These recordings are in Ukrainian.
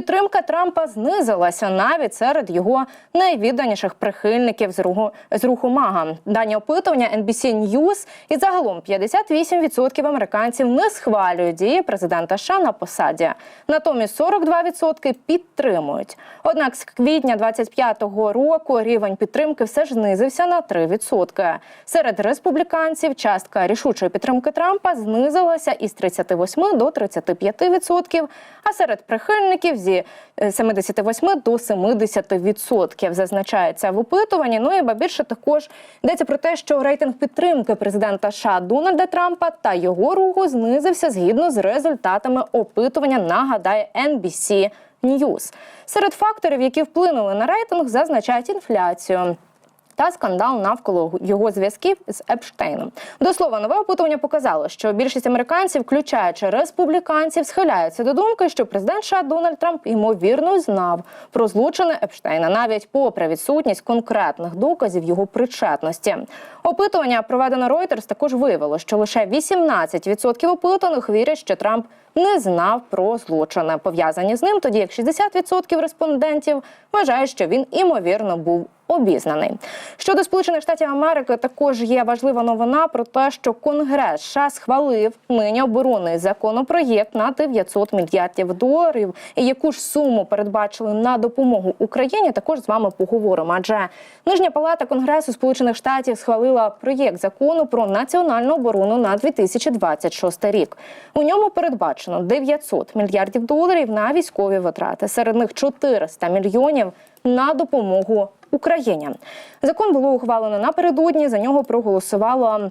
Підтримка Трампа знизилася навіть серед його найвідданіших прихильників з руху з руху Мага. Дані опитування NBC News і загалом 58% американців не схвалюють дії президента США на посаді. Натомість 42% підтримують. Однак з квітня 25-го року рівень підтримки все ж знизився на 3%. Серед республіканців частка рішучої підтримки Трампа знизилася із 38 до 35%, а серед прихильників зі е, 78 до 70%, зазначається в опитуванні. Ну і ба більше також йдеться про те, що рейтинг підтримки президента США Дональда Трампа та його руху знизився згідно з результатами опитування. Нагадає NBC News. Серед факторів, які вплинули на рейтинг, зазначають інфляцію. Та скандал навколо його зв'язків з Епштейном. До слова, нове опитування показало, що більшість американців, включаючи республіканців, схиляються до думки, що президент США Дональд Трамп ймовірно знав про злочини Епштейна, навіть попри відсутність конкретних доказів його причетності. Опитування, проведене Reuters, також виявило, що лише 18% опитаних вірять, що Трамп не знав про злочини, пов'язані з ним, тоді як 60% респондентів вважають, що він імовірно був обізнаний. Щодо Сполучених Штатів Америки, також є важлива новина про те, що Конгрес США схвалив нині оборонний законопроєкт на 900 мільярдів доларів. І яку ж суму передбачили на допомогу Україні, також з вами поговоримо. Адже нижня палата Конгресу Сполучених Штатів схвалила проєкт закону про національну оборону на 2026 рік. У ньому передбачено 900 мільярдів доларів на військові витрати. Серед них 400 мільйонів на допомогу Україні. Закон було ухвалено напередодні. За нього проголосувало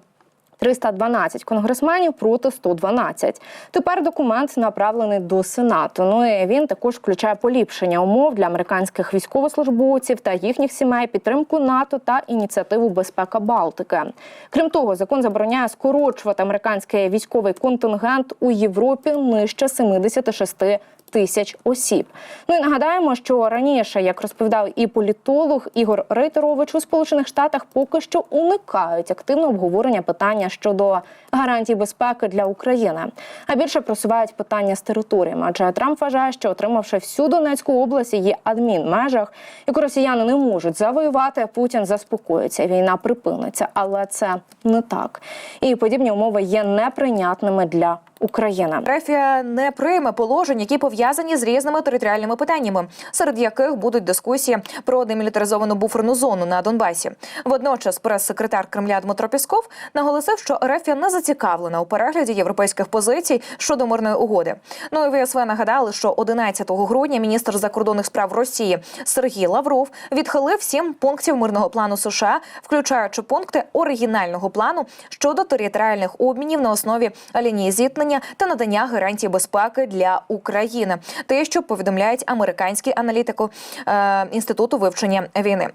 312 конгресменів проти 112. Тепер документ направлений до Сенату. Ну і він також включає поліпшення умов для американських військовослужбовців та їхніх сімей, підтримку НАТО та ініціативу безпека Балтики. Крім того, закон забороняє скорочувати американський військовий контингент у Європі нижче 76 тисяч осіб. Ну і нагадаємо, що раніше, як розповідав і політолог Ігор Рейтерович у Сполучених Штатах, поки що уникають активного обговорення питання щодо гарантій безпеки для України, а більше просувають питання з територіями. Адже Трамп вважає, що отримавши всю Донецьку область, її адмінмежах, яку росіяни не можуть завоювати, Путін заспокоїться. Війна припиниться, але це не так. І подібні умови є неприйнятними для України. Рефія не прийме положень, які пов'язані з різними територіальними питаннями, серед яких будуть дискусії про демілітаризовану буферну зону на Донбасі. Водночас, прес-секретар Кремля Дмитро Пісков наголосив, що Рефія не зацікавлена у перегляді європейських позицій щодо мирної угоди. Ну і ВСВ нагадали, що 11 грудня міністр закордонних справ Росії Сергій Лавров відхилив сім пунктів мирного плану США, включаючи пункти оригінального плану щодо територіальних обмінів на основі лінії зіткнення та надання гарантій безпеки для України. Те, що повідомляють американські аналітики е, інституту вивчення війни.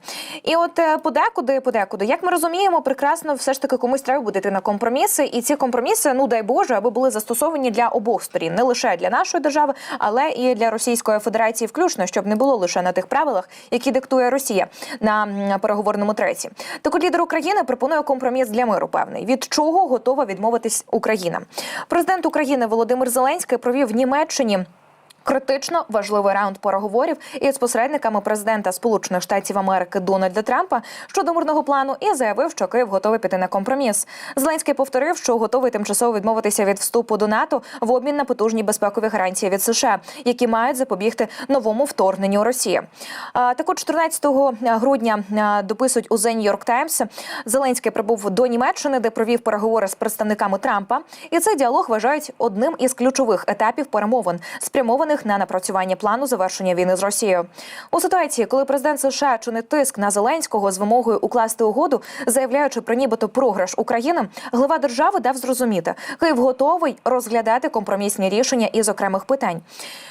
І от е, подекуди, подекуди, як ми розуміємо, прекрасно все ж таки комусь треба буде йти на компроміси, і ці компроміси, ну дай Боже, аби були застосовані для обох сторін, не лише для нашої держави, але і для Російської Федерації, включно, щоб не було лише на тих правилах, які диктує Росія на переговорному треці. Так от лідер України пропонує компроміс для миру. Певний від чого готова відмовитись Україна. Президент України Володимир Зеленський провів в Німеччині. Критично важливий раунд переговорів із посередниками президента Сполучених Штатів Америки Дональда Трампа щодо мирного плану і заявив, що Київ готовий піти на компроміс. Зеленський повторив, що готовий тимчасово відмовитися від вступу до НАТО в обмін на потужні безпекові гарантії від США, які мають запобігти новому вторгненню Росії. Також 14 грудня дописують у The New York Times, Зеленський прибув до Німеччини, де провів переговори з представниками Трампа. І цей діалог вважають одним із ключових етапів перемовин, спрямованих на напрацювання плану завершення війни з Росією. У ситуації, коли президент США чинить тиск на Зеленського з вимогою укласти угоду, заявляючи про нібито програш України, глава держави дав зрозуміти, Київ готовий розглядати компромісні рішення із окремих питань.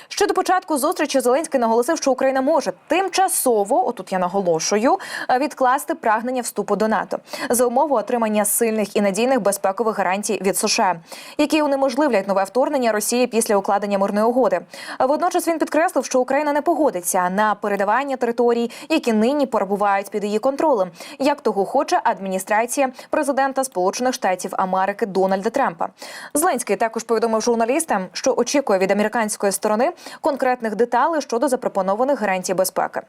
Ще до початку зустрічі Зеленський наголосив, що Україна може тимчасово, отут я наголошую, відкласти прагнення вступу до НАТО за умови отримання сильних і надійних безпекових гарантій від США, які унеможливлять нове вторгнення Росії після укладення мирної угоди. Водночас він підкреслив, що Україна не погодиться на передавання територій, які нині перебувають під її контролем, як того хоче адміністрація президента Сполучених Штатів Америки Дональда Трампа. Зеленський також повідомив журналістам, що очікує від американської сторони конкретних деталей щодо запропонованих гарантій безпеки.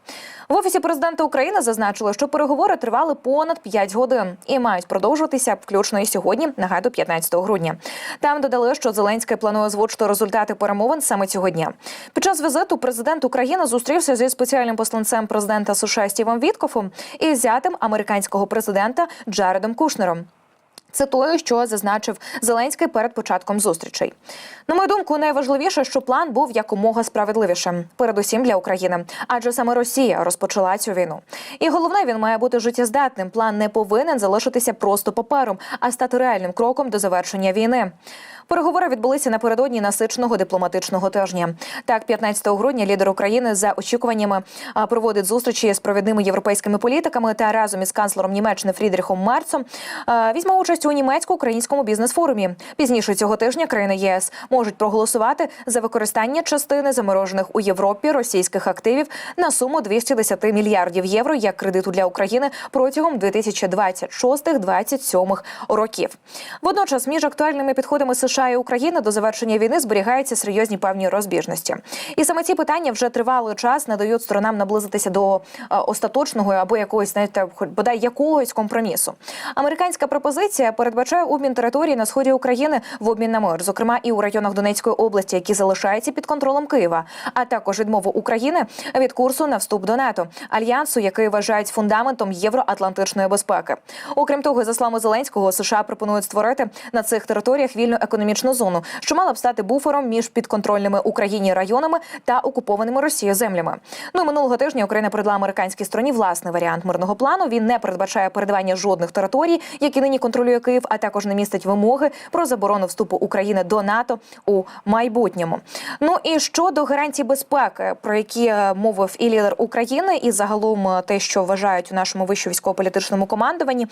В офісі президента України зазначили, що переговори тривали понад 5 годин і мають продовжуватися включно і сьогодні, нагадую, 15 грудня. Там додали, що Зеленський планує озвучити результати перемовин саме цього дня. Під час візиту президент України зустрівся зі спеціальним посланцем президента США Стівом Віткофом і зятем американського президента Джаредом Кушнером. Цитую, що зазначив Зеленський перед початком зустрічей. На мою думку, найважливіше, що план був якомога справедливішим, передусім для України, адже саме Росія розпочала цю війну. І головне, він має бути життєздатним. План не повинен залишитися просто папером, а стати реальним кроком до завершення війни. Переговори відбулися напередодні насиченого дипломатичного тижня. Так, 15 грудня лідер України за очікуваннями проводить зустрічі з провідними європейськими політиками та разом із канцлером Німеччини Фрідріхом Мерцом візьме участь у німецько-українському бізнес-форумі. Пізніше цього тижня країни єС можуть проголосувати за використання частини заморожених у Європі російських активів на суму 210 мільярдів євро як кредиту для України протягом 2026-2027 років. Водночас між актуальними підходами США і України до завершення війни зберігаються серйозні певні розбіжності. І саме ці питання вже тривалий час не дають сторонам наблизитися до е, остаточного або якогось, знаєте, бодай якогось компромісу. Американська пропозиція передбачає обмін території на сході України в обмін на мир, зокрема і у районах Донецької області, які залишаються під контролем Києва, а також відмову України від курсу на вступ до НАТО альянсу, який вважають фундаментом євроатлантичної безпеки. Окрім того, за словами Зеленського, США пропонують створити на цих територіях вільну економічну зону, що мала б стати буфером між підконтрольними Україні районами та окупованими Росією землями. Ну і минулого тижня Україна передала американській стороні власний варіант мирного плану. Він не передбачає передавання жодних територій, які нині контролює Київ, а також не містить вимоги про заборону вступу України до НАТО у майбутньому. Ну і щодо гарантій безпеки, про які е, мовив і лідер України, і загалом е, те, що вважають у нашому вищому військово-політичному командуванні,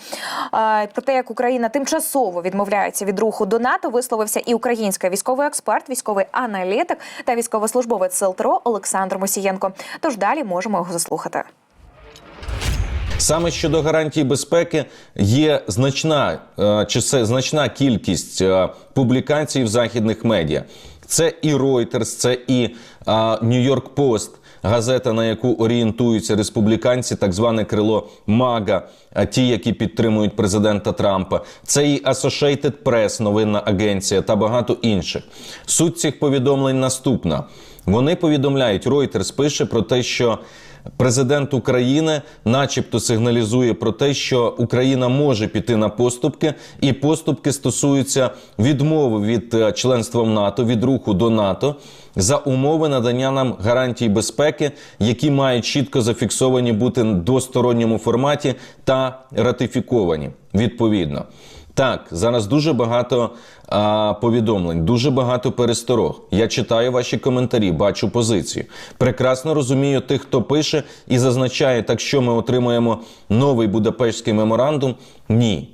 е, про те, як Україна тимчасово відмовляється від руху до НАТО, висловився і український військовий експерт, військовий аналітик та військовослужбовець Сил ТРО Олександр Мосієнко. Тож далі можемо його заслухати. Саме щодо гарантій безпеки є значна е, чи значна кількість е, публікацій в західних медіа. Це і Reuters, це і е, New York Post, газета, на яку орієнтуються республіканці, так зване крило МАГА, а ті, які підтримують президента Трампа. Це і Associated Press, новинна агенція та багато інших. Суть цих повідомлень наступна: вони повідомляють, Reuters пише про те, що. Президент України, начебто, сигналізує про те, що Україна може піти на поступки, і поступки стосуються відмови від е, членства в НАТО, від руху до НАТО за умови надання нам гарантій безпеки, які мають чітко зафіксовані бути в двосторонньому форматі та ратифіковані відповідно. Так, зараз дуже багато а, повідомлень, дуже багато пересторог. Я читаю ваші коментарі, бачу позицію. Прекрасно розумію тих, хто пише і зазначає, так що ми отримаємо новий Будапештський меморандум. Ні.